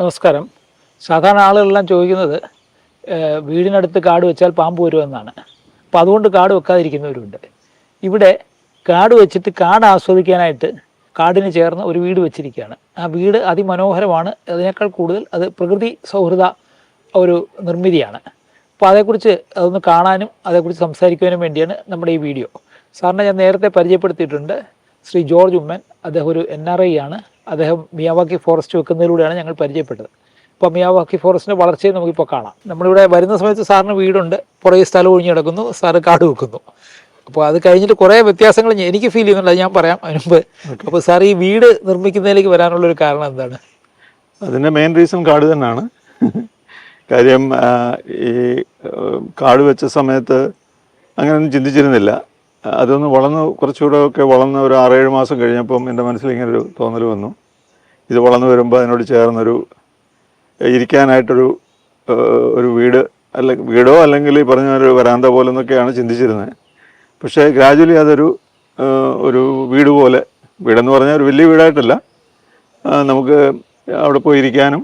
നമസ്കാരം. സാധാരണ ആളുകളെല്ലാം ചോദിക്കുന്നത് വീടിനടുത്ത് കാട് വെച്ചാൽ പാമ്പ് വരുമെന്നാണ്. അപ്പോൾ അതുകൊണ്ട് കാട് വെക്കാതിരിക്കുന്നവരുണ്ട്. ഇവിടെ കാട് വെച്ചിട്ട് കാട് ആസ്വദിക്കാനായിട്ട് കാടിന് ചേർന്ന് ഒരു വീട് വെച്ചിരിക്കുകയാണ്. ആ വീട് അതിമനോഹരമാണ്. അതിനേക്കാൾ കൂടുതൽ അത് പ്രകൃതി സൗഹൃദ ഒരു നിർമ്മിതിയാണ്. അപ്പോൾ അതേക്കുറിച്ച് അതൊന്ന് കാണാനും അതേക്കുറിച്ച് സംസാരിക്കുവാനും വേണ്ടിയാണ് നമ്മുടെ ഈ വീഡിയോ. സാറിനെ ഞാൻ നേരത്തെ പരിചയപ്പെടുത്തിയിട്ടുണ്ട്. ശ്രീ ജോർജ് ഉമ്മൻ. അദ്ദേഹം ഒരു എൻ ആർ ഐ ആണ്. അദ്ദേഹം മിയാവാക്കി ഫോറസ്റ്റ് വെക്കുന്നതിലൂടെയാണ് ഞങ്ങൾ പരിചയപ്പെട്ടത്. ഇപ്പോൾ മിയാവാക്കി ഫോറസ്റ്റിന്റെ വളർച്ചയെ നമുക്കിപ്പോൾ കാണാം. നമ്മളിവിടെ വരുന്ന സമയത്ത് സാറിന് വീടുണ്ട്. പുറകെ സ്ഥലം ഒഴിഞ്ഞ് കിടക്കുന്നു. സാറ് കാട് വെക്കുന്നു. അപ്പോൾ അത് കഴിഞ്ഞിട്ട് കുറേ വ്യത്യാസങ്ങൾ എനിക്ക് ഫീൽ ചെയ്യുന്നുണ്ട്. അത് ഞാൻ പറയാം. അതിന് മുമ്പ് അപ്പോൾ സാർ ഈ വീട് നിർമ്മിക്കുന്നതിലേക്ക് വരാനുള്ള ഒരു കാരണം എന്താണ്? അതിന്റെ മെയിൻ റീസൺ കാട് തന്നെയാണ് കാര്യം ഈ കാട് വെച്ച സമയത്ത് അങ്ങനെയൊന്നും ചിന്തിച്ചിരുന്നില്ല. അതൊന്ന് വളർന്ന് കുറച്ചുകൂടെ ഒക്കെ വളർന്ന് ഒരു ആറേഴ് മാസം കഴിഞ്ഞപ്പം എന്റെ മനസ്സിൽ ഇങ്ങനെ ഒരു തോന്നൽ വന്നു. ഇത് വളർന്നു വരുമ്പോൾ അതിനോട് ചേർന്നൊരു ഇരിക്കാനായിട്ടൊരു ഒരു വീട് അല്ല വീടോ അല്ലെങ്കിൽ ഈ പറഞ്ഞ ഒരു വരാന്ത പോലെ എന്നൊക്കെയാണ് ചിന്തിച്ചിരുന്നത്. പക്ഷേ ഗ്രാജുവലി അതൊരു ഒരു വീട് പോലെ വീടെന്ന് പറഞ്ഞാൽ ഒരു വലിയ വീടായിട്ടല്ല. നമുക്ക് അവിടെ പോയി ഇരിക്കാനും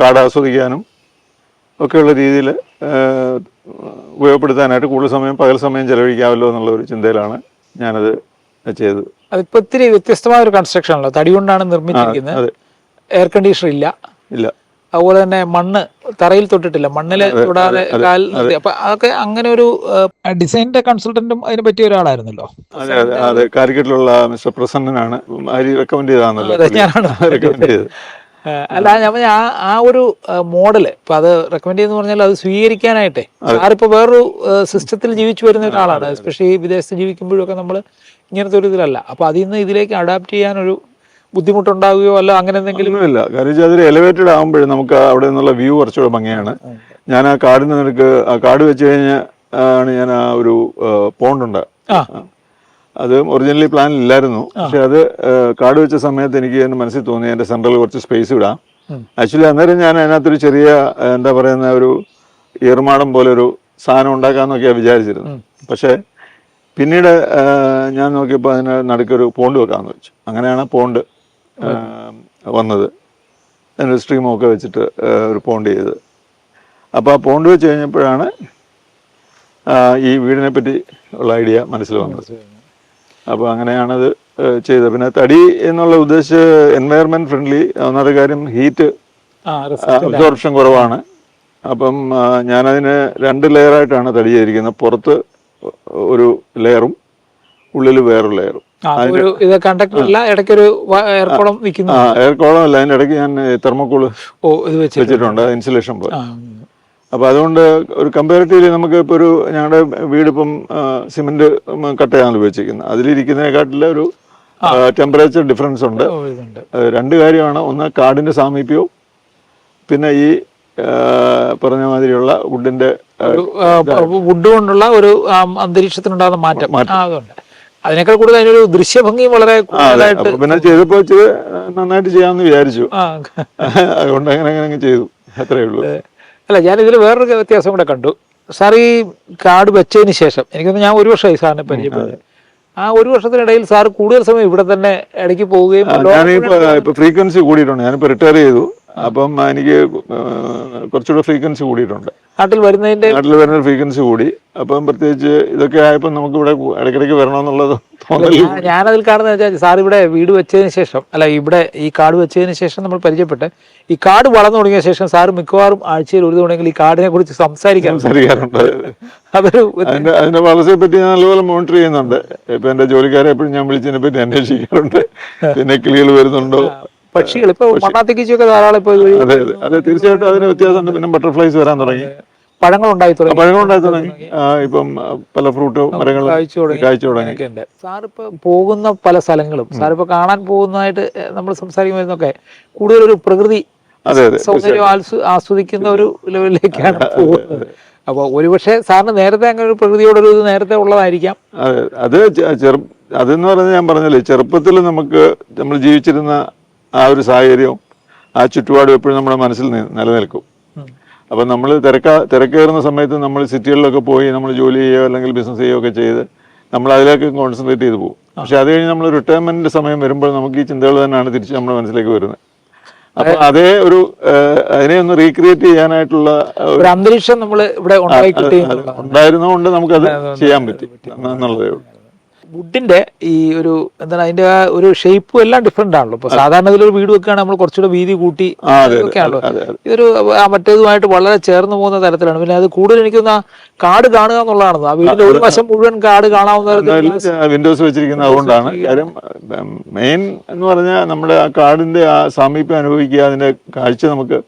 കാട് ആസ്വദിക്കാനും ഒക്കെയുള്ള രീതിയിൽ ഉപയോഗപ്പെടുത്താനായിട്ട് കൂടുതൽ സമയം പകൽ സമയം ചെലവഴിക്കാമല്ലോ എന്നുള്ള ഒരു ചിന്തയിലാണ് ഞാനത് ചെയ്തത്. അതിപ്പോ ഇത്തിരി വ്യത്യസ്തമായ ഒരു കൺസ്ട്രക്ഷൻ ആണല്ലോ. തടി കൊണ്ടാണ് നിർമ്മിച്ചിരിക്കുന്നത്. എയർ കണ്ടീഷണർ ഇല്ല. ഇല്ല. അതുപോലെ തന്നെ മണ്ണ് തറയിൽ തൊട്ടിട്ടില്ല. മണ്ണിൽ തൊടാതെ കാൽ നിർത്തി. അപ്പൊ അതൊക്കെ അങ്ങനെ ഒരു ഡിസൈനിന്റെ കൺസൾട്ടന്റും അതിനെ പറ്റിയ ഒരാളായിരുന്നല്ലോ. അതെ അതെ അതെ. കാലിക്കറ്റിലുള്ള മിസ്റ്റർ പ്രസന്നനാണ്. റെക്കമെൻഡ് ചെയ്താണല്ലോ അതെ, ഞാനാണ് റെക്കമെൻഡ് ചെയ്തത്. അല്ല ഞാൻ ആ ആ ഒരു മോഡൽ ഇപ്പൊ അത് റെക്കമെൻഡ് ചെയ്യുന്ന പറഞ്ഞാൽ അത് സ്വീകരിക്കാനായിട്ടേ. ആരിപ്പോ വേറൊരു സിസ്റ്റത്തിൽ ജീവിച്ചു വരുന്ന ഒരാളാണ്. എസ്പെഷ്യലി വിദേശത്ത് ജീവിക്കുമ്പോഴൊക്കെ നമ്മൾ ഇങ്ങനത്തെ ഒരു ഇതിലല്ല. അപ്പൊ അതിൽ നിന്ന് ഇതിലേക്ക് അഡാപ്റ്റ് ചെയ്യാനൊരു ബുദ്ധിമുട്ടുണ്ടാവുകയോ അല്ല അങ്ങനെ എന്തെങ്കിലും ഇല്ല കാര്യം അതിൽ അതൊരു എലിവേറ്റഡ് ആകുമ്പോഴേ നമുക്ക് അവിടെ നിന്നുള്ള വ്യൂ കുറച്ചുകൂടെ ഭംഗിയാണ്. ഞാൻ ആ കാടിന് നിനക്ക് ആ കാട് വെച്ച് കഴിഞ്ഞാൽ ആണ് ഞാൻ ആ ഒരു പോണ്ടുണ്ട് ആ. അത് ഒറിജിനലി പ്ലാൻ ഇല്ലായിരുന്നു. പക്ഷെ അത് കാട് വെച്ച സമയത്ത് എനിക്ക് എന്റെ മനസ്സിൽ തോന്നി എന്റെ സെൻട്രൽ കുറച്ച് സ്പേസ് ഇടാം. ആക്ച്വലി അന്നേരം ഞാൻ അതിനകത്തൊരു ചെറിയ എന്താ പറയുന്ന ഒരു ഈർമാടം പോലെ ഒരു സാധനം ഉണ്ടാക്കാന്നൊക്കെയാണ് വിചാരിച്ചിരുന്നത്. പക്ഷെ പിന്നീട് ഞാൻ നോക്കിയപ്പോൾ അതിന് നടുക്കൊരു പോണ്ട് വെക്കാന്ന് വെച്ചു. അങ്ങനെയാണ് പോണ്ട് വന്നത്. അതിനൊരു സ്ട്രീമൊക്കെ വെച്ചിട്ട് ഒരു പോണ്ട് ചെയ്തത്. അപ്പോൾ ആ പോണ്ട് വെച്ച് കഴിഞ്ഞപ്പോഴാണ് ഈ വീടിനെ പറ്റി ഉള്ള ഐഡിയ മനസ്സിൽ വന്നത്. അപ്പോൾ അങ്ങനെയാണത് ചെയ്തത്. പിന്നെ തടി എന്നുള്ള ഉദ്ദേശം എൻവയറമെന്റ് ഫ്രണ്ട്ലി ഒന്നാമത്തെ കാര്യം ഹീറ്റ് അബ്സോർപ്ഷൻ കുറവാണ്. അപ്പം ഞാനതിന് രണ്ട് ലെയറായിട്ടാണ് തടി ചെയ്തിരിക്കുന്നത്. പുറത്ത് ഒരു ലെയറും ഉള്ളിൽ വേറൊരു ലെയറും ഇത് കണ്ടക്ടർ അല്ല ഇടയ്ക്കൊരു എയർക്കോളം നിൽക്കുന്നു ആ അല്ല അതിന്റെ ഇടയ്ക്ക് ഞാൻ തെർമോക്കോൾ വെച്ചിട്ടുണ്ട്. ഇൻസുലേഷൻ പോലെ. അപ്പോൾ അതുകൊണ്ട് ഒരു കമ്പാരിറ്റീവ്ലി നമുക്ക് ഇപ്പോൾ ഒരു ഞങ്ങളുടെ വീടിപ്പം സിമെന്റ് കട്ടയാണ് ഉപയോഗിച്ചിരിക്കുന്നത്. അതിലിരിക്കുന്നതിനെക്കാട്ടിലെ ഒരു ടെമ്പറേച്ചർ ഡിഫറൻസ് ഉണ്ട്. രണ്ട് കാര്യമാണ്. ഒന്ന് കാടിന്റെ സാമീപ്യവും പിന്നെ ഈ പറഞ്ഞ മാതിരിയുള്ള വുഡിന്റെ വുഡ് കൊണ്ടുള്ള ഒരു അന്തരീക്ഷത്തിനുണ്ടാകുന്ന മാറ്റം. ആ, അതുണ്ട്. അതിനേക്കാൾ കൂടുതൽ അതിനൊരു ദൃശ്യഭംഗി വളരെ പിന്നെ ചെയ്തപ്പോ നന്നായിട്ട് ചെയ്യാമെന്ന് വിചാരിച്ചു. അതുകൊണ്ട് അങ്ങനെ അങ്ങനെ അങ്ങ് ചെയ്തു. അത്രേ ഉള്ളൂ. അല്ല ഞാൻ ഇതിൽ വേറൊരു വ്യത്യാസം കൂടെ കണ്ടു. സാർ ഈ കാർഡ് വെച്ചതിന് ശേഷം എനിക്കൊന്ന് ഞാൻ ഒരു വർഷമായി സാറിനെ പരിചയപ്പെട്ടത് ആ ഒരു വർഷത്തിനിടയിൽ സാർ കൂടുതൽ സമയം ഇവിടെ തന്നെ ഇടയ്ക്ക് പോവുകയും ഫ്രീക്വൻസി കൂടിയിട്ടുണ്ട്. ഞാനിപ്പോ റിട്ടയർ ചെയ്തു. അപ്പം എനിക്ക് കുറച്ചുകൂടെ ഫ്രീക്വൻസി കൂടിയിട്ടുണ്ട്. നാട്ടിൽ വരുന്നതിന്റെ നാട്ടിൽ വരുന്ന ഫ്രീക്വൻസി കൂടി. അപ്പം പ്രത്യേകിച്ച് ഇതൊക്കെ ആയപ്പോൾ നമുക്ക് ഇവിടെ ഇടയ്ക്കിടയ്ക്ക് വരണമെന്നുള്ളത് ഞാനതിൽ കാണുന്ന വെച്ചാൽ സാർ ഇവിടെ വീട് വെച്ചതിന് ശേഷം അല്ല ഇവിടെ ഈ കാർഡ് വെച്ചതിന് ശേഷം നമ്മൾ പരിചയപ്പെട്ട് ഈ കാർഡ് വളർന്നു തുടങ്ങിയ ശേഷം സാർ മിക്കവാറും ആഴ്ചയിൽ ഒരു തവണയെങ്കിലും ഈ കാർഡിനെ കുറിച്ച് സംസാരിക്കാൻ സംസാരിക്കാറുണ്ട്. അതൊരു അതിന്റെ വളർച്ചയെ പറ്റി ഞാൻ നല്ലപോലെ മോണിറ്റർ ചെയ്യുന്നുണ്ട്. ഇപ്പൊ എന്റെ ജോലിക്കാരെ എപ്പോഴും ഞാൻ വിളിച്ചതിനെ പറ്റി അന്വേഷിക്കാറുണ്ട്. പിന്നെ കിളികൾ വരുന്നുണ്ടോ? പക്ഷികൾ ഇപ്പൊ മണ്ണാത്തിക്കീച്ചൊക്കെ ധാരാളം ഇപ്പൊ അതെ അതെ. അതെ തീർച്ചയായിട്ടും അതിന് വ്യത്യാസമുണ്ട്. പിന്നെ ബട്ടർഫ്ലൈസ് വരാൻ തുടങ്ങി. പഴങ്ങൾ ഉണ്ടായി തുടങ്ങി. പഴങ്ങൾ ഉണ്ടായി തുടങ്ങി. ഇപ്പം പല ഫ്രൂട്ട് മരങ്ങൾ കാഴ്ച തുടങ്ങി. സാറിപ്പോ പോകുന്ന പല സ്ഥലങ്ങളും സാറിപ്പോ കാണാൻ പോകുന്നതായിട്ട് നമ്മൾ സംസാരിക്കുന്നൊക്കെ കൂടുതൽ ഒരു പ്രകൃതി സൗന്ദര്യം ആസ്വദിക്കുന്ന ഒരു ലെവലിലേക്കാണ് പോകുന്നത്. അപ്പൊ ഒരുപക്ഷെ സാറിന് നേരത്തെ അങ്ങനെ ഒരു പ്രകൃതിയോടൊരു ഇത് നേരത്തെ ഉള്ളതായിരിക്കാം. അതെ ചെറു അതെന്ന് പറഞ്ഞാൽ ഞാൻ പറഞ്ഞല്ലേ ചെറുപ്പത്തിൽ നമുക്ക് നമ്മൾ ജീവിച്ചിരുന്ന ആ ഒരു സാഹചര്യവും ആ ചുറ്റുപാടും എപ്പോഴും നമ്മുടെ മനസ്സിൽ നിലനിൽക്കും. അപ്പം നമ്മൾ തിരക്ക തിരക്കേറുന്ന സമയത്ത് നമ്മൾ സിറ്റികളിലൊക്കെ പോയി നമ്മൾ ജോലി ചെയ്യുകയോ അല്ലെങ്കിൽ ബിസിനസ് ചെയ്യുകയോ ഒക്കെ ചെയ്ത് നമ്മൾ അതിലേക്ക് കോൺസെൻട്രേറ്റ് ചെയ്ത് പോകും. പക്ഷെ അത് കഴിഞ്ഞ് നമ്മൾ റിട്ടയർമെന്റ് സമയം വരുമ്പോൾ നമുക്ക് ഈ ചിന്തകൾ തന്നെയാണ് തിരിച്ച് നമ്മുടെ മനസ്സിലേക്ക് വരുന്നത്. അപ്പൊ അതേ ഒരു അതിനെ ഒന്ന് റീക്രിയേറ്റ് ചെയ്യാനായിട്ടുള്ള ഒരു അന്തരീക്ഷം നമ്മൾ ഇവിടെ. ഉണ്ടായിരുന്നതുകൊണ്ട് നമുക്കത് ചെയ്യാൻ പറ്റി എന്നുള്ളതേ ഉള്ളൂ. വുഡിന്റെ ഈ ഒരു എന്താണ് അതിന്റെ ആ ഒരു ഷേപ്പും എല്ലാം ഡിഫറെന്റ് ആണല്ലോ. ഇപ്പൊ സാധാരണ ഇതിലൊരു വീട് വെക്കുകയാണെങ്കിൽ നമ്മൾ കുറച്ചുകൂടെ വീതി കൂട്ടി ആ അതെ ഇതൊരു ആ മറ്റേതുമായിട്ട് വളരെ ചേർന്ന് പോകുന്ന തരത്തിലാണ്. പിന്നെ അത് കൂടുതൽ എനിക്കൊന്ന് ആ കാട് കാണുക എന്നുള്ളതാണ് ആ വീടിന്റെ ഒരു വശം മുഴുവൻ കാട് കാണാവുന്ന തരത്തിൽ വിൻഡോസ് വെച്ചിരിക്കുന്നത് അതുകൊണ്ടാണ്. കാര്യം മെയിൻ എന്ന് പറഞ്ഞാൽ നമ്മുടെ ആ കാടിന്റെ ആ സാമീപ്യം അനുഭവിക്കുക അതിന്റെ കാഴ്ച നമുക്ക്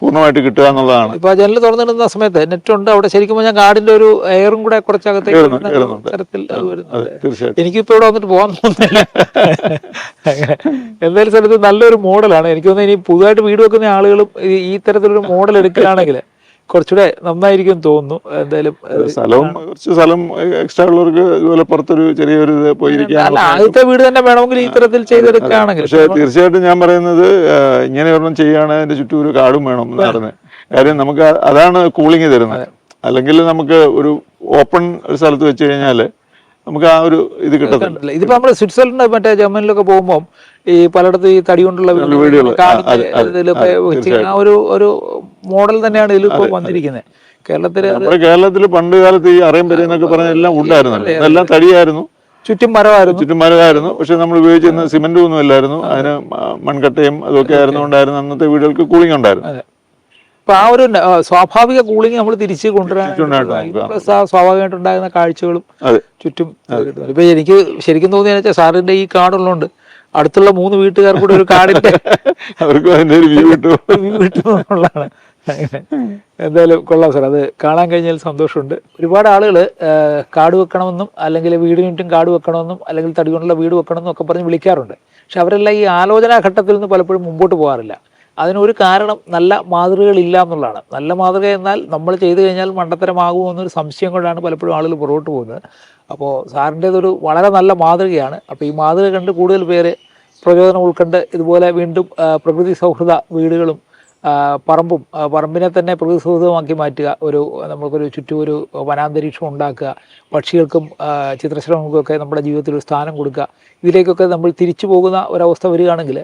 പൂർണമായിട്ട് കിട്ടുക എന്നുള്ളതാണ്. ഇപ്പൊ ജനൽ തുറന്നിടുന്ന സമയത്ത് നെറ്റ് ഉണ്ട് അവിടെ ശരിക്കും പറഞ്ഞാൽ കാടിന്റെ ഒരു എയറും കൂടെ കുറച്ചകത്തേക്ക് കേറുന്നു, വരുന്ന കേറുന്നുണ്ട്. തരത്തിൽ അത് വരുന്നുണ്ട്. അതെ തീർച്ചയായിട്ടും എനിക്കിപ്പോ ഇവിടെ വന്നിട്ട് പോകാൻ തോന്നുന്നില്ല. അങ്ങനെ എന്തായാലും സ്ഥലത്ത് നല്ലൊരു മോഡലാണ്. എനിക്ക് തോന്നുന്നത് ഇനി പുതുതായിട്ട് വീട് വെക്കുന്ന ആളുകളും ഈ- തരത്തിലൊരു മോഡൽ എടുക്കുകയാണെങ്കിൽ കുറച്ചുകൂടെ നന്നായിരിക്കും തോന്നുന്നു. എന്തായാലും സ്ഥലവും കുറച്ച് സ്ഥലം എക്സ്ട്രാ ഉള്ളവർക്ക് ഇതുപോലെ പുറത്തൊരു ചെറിയൊരു അല്ല ആദ്യത്തെ വീട് തന്നെ വേണമെങ്കിൽ ഈ തരത്തിൽ ചെയ്തെടുക്കുകയാണെങ്കിൽ. പക്ഷേ തീർച്ചയായിട്ടും ഞാൻ പറയുന്നത് ഇങ്ങനെ ഒരെണ്ണം അതിന്റെ ചുറ്റും ഒരു കാടും വേണം എന്ന് പറഞ്ഞത് കാര്യം നമുക്ക് അതാണ് കൂളിംഗ് തരുന്നത്. അല്ലെങ്കിൽ നമുക്ക് ഒരു ഓപ്പൺ ഒരു സ്ഥലത്ത് വെച്ച് കഴിഞ്ഞാൽ നമുക്ക് ആ ഒരു ഇത് കിട്ടത്തില്ല. ഇതിപ്പോ നമ്മൾ സ്വിറ്റ്സർലൻഡ് മറ്റേ ജർമ്മനിലൊക്കെ പോകുമ്പോൾ ഈ പലയിടത്ത് ഈ തടി കൊണ്ടുള്ള ആ, ഒരു ഒരു മോഡൽ തന്നെയാണ് ഇതിലിപ്പോ വന്നിരിക്കുന്നത്. കേരളത്തിൽ നമ്മുടെ കേരളത്തിൽ പണ്ട് കാലത്ത് ഈ അറിയം പെരുന്നൊക്കെ പറഞ്ഞ എല്ലാം ഉണ്ടായിരുന്നല്ലോ. എല്ലാം തടിയായിരുന്നു. ചുറ്റും മരമായിരുന്നു. ചുറ്റും മരമായിരുന്നു. പക്ഷെ നമ്മൾ ഉപയോഗിച്ചിരുന്ന സിമെന്റ് ഒന്നും ഇല്ലായിരുന്നു. അതിന് മൺകട്ടയും അതൊക്കെ ആയിരുന്നു ആയിരുന്നുകൊണ്ടായിരുന്നു അന്നത്തെ വീടുകൾക്ക് കൂളിംഗ് ഉണ്ടായിരുന്നു അപ്പൊ ആ ഒരു സ്വാഭാവിക കൂളിംഗ് നമ്മൾ തിരിച്ച് കൊണ്ടുവരാൻ സ്വാഭാവികമായിട്ട് ഉണ്ടാകുന്ന കാഴ്ചകളും ചുറ്റും. ഇപ്പൊ എനിക്ക് ശരിക്കും തോന്നിയെന്ന് വെച്ചാൽ സാറിന്റെ ഈ കാടുള്ളതുകൊണ്ട് അടുത്തുള്ള മൂന്ന് വീട്ടുകാർ കൂടെ ഒരു കാടിന്റെ. എന്തായാലും കൊള്ളാം സാർ അത് കാണാൻ കഴിഞ്ഞാൽ സന്തോഷമുണ്ട്. ഒരുപാട് ആളുകൾ കാട് വെക്കണമെന്നും അല്ലെങ്കിൽ വീടിന് ചുറ്റും കാട് വെക്കണമെന്നും അല്ലെങ്കിൽ തടി കൊണ്ടുള്ള വീട് വെക്കണമെന്നും ഒക്കെ പറഞ്ഞ് വിളിക്കാറുണ്ട്. പക്ഷെ അവരെല്ലാം ഈ ആലോചനാ ഘട്ടത്തിൽ നിന്ന് പലപ്പോഴും മുമ്പോട്ട് പോകാറില്ല. അതിനൊരു കാരണം നല്ല മാതൃകകളില്ല എന്നുള്ളതാണ് നല്ല മാതൃക എന്നാൽ നമ്മൾ ചെയ്തു കഴിഞ്ഞാൽ മണ്ടത്തരമാകുമോ എന്നൊരു സംശയം കൊണ്ടാണ് പലപ്പോഴും ആളുകൾ പുറകോട്ട് പോകുന്നത്. അപ്പോൾ സാറിന്റേതൊരു വളരെ നല്ല മാതൃകയാണ്. അപ്പോൾ ഈ മാതൃക കണ്ട് കൂടുതൽ പേര് പ്രചോദനം ഉൾക്കൊണ്ട് ഇതുപോലെ വീണ്ടും പ്രകൃതി സൗഹൃദ വീടുകളും പറമ്പും പറമ്പിനെ തന്നെ പ്രകൃതി സൗഹൃദമാക്കി മാറ്റുക. ഒരു നമ്മൾക്കൊരു ചുറ്റും ഒരു വനാന്തരീക്ഷം ഉണ്ടാക്കുക. പക്ഷികൾക്കും ചിത്രശ്രമങ്ങൾക്കൊക്കെ നമ്മുടെ ജീവിതത്തിൽ ഒരു സ്ഥാനം കൊടുക്കുക. ഇതിലേക്കൊക്കെ നമ്മൾ തിരിച്ചു പോകുന്ന ഒരവസ്ഥ വരികയാണെങ്കിൽ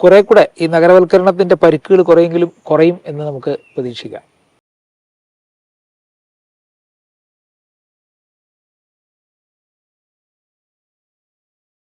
കുറെ കൂടെ ഈ നഗരവൽക്കരണത്തിന്റെ പരിക്കുകൾ കുറെയെങ്കിലും കുറയും എന്ന് നമുക്ക് പ്രതീക്ഷിക്കാം.